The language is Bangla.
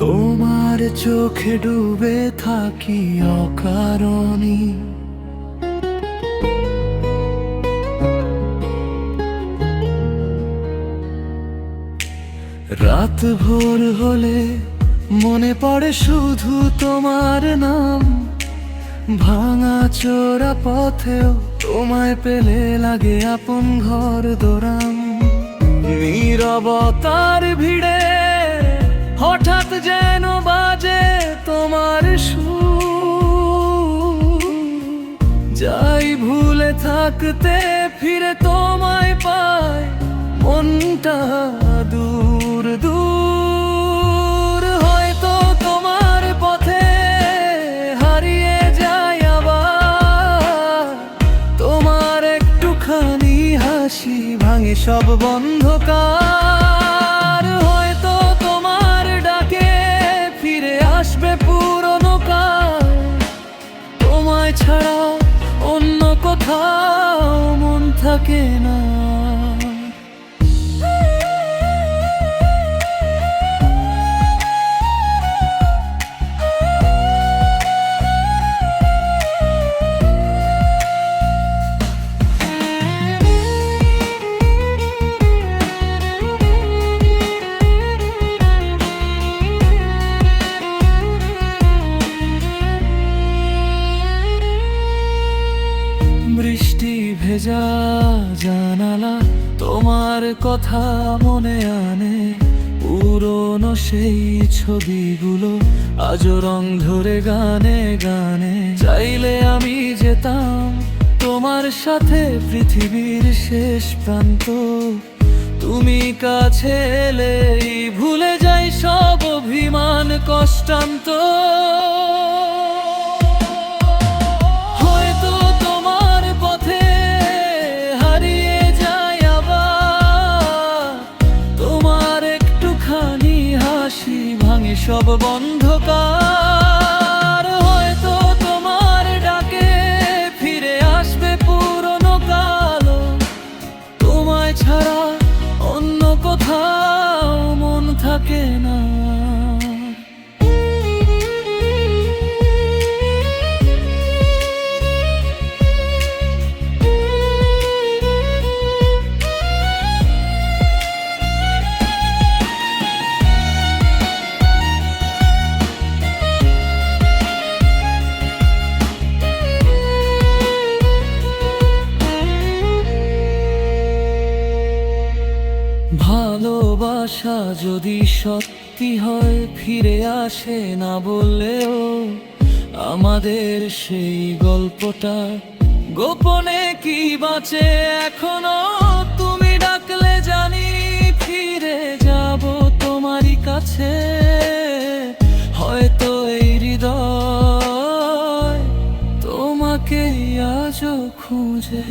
তোমার চোখে ডুবে থাকি অকারণে। রাত ভোর হলে মনে পড়ে শুধু তোমার নাম। ভাঙা চোরা পথেও তোমায় পেলে লাগে আপন ঘর দোরাম। নীরবতার ভিড়ে হঠাৎ যেন বাজে তোমার সুর। যাই ভুলে থাকতে ফিরে তোমায় পায় মনটা। হাসি ভাঙে সব বন্ধকার হয়তো তোমার ডাকে ফিরে আসবে পুরনো কাল। তোমায় ছাড়া অন্য কোথাও মন থাকে না। ভেজা জানালা, তোমার কথা মনে আনে। পুরনো সেই ছবিগুলো, আজও রং ধরে গানে গানে। চাইলে আমি যেতাম তোমার সাথে পৃথিবীর শেষ প্রান্ত। তুমি কাছে ভুলে যাই সব অভিমান কষ্টান্ত। ভাঙে সব বন্ধকার। হয়তো তোমার ডাকে ফিরে আসবে পুরনো কাল। তোমায় ছাড়া অন্য কোথাও মন থাকে না। ভালোবাসা যদি সত্যি হয়, ফিরে আসে না বললেও আমাদের সেই গল্পটা গোপনে কি বাঁচে এখনও? তুমি ডাকলে জানি ফিরে যাব তোমারই কাছে। হয়তো এই হৃদয় তোমাকে আজও খুঁজে।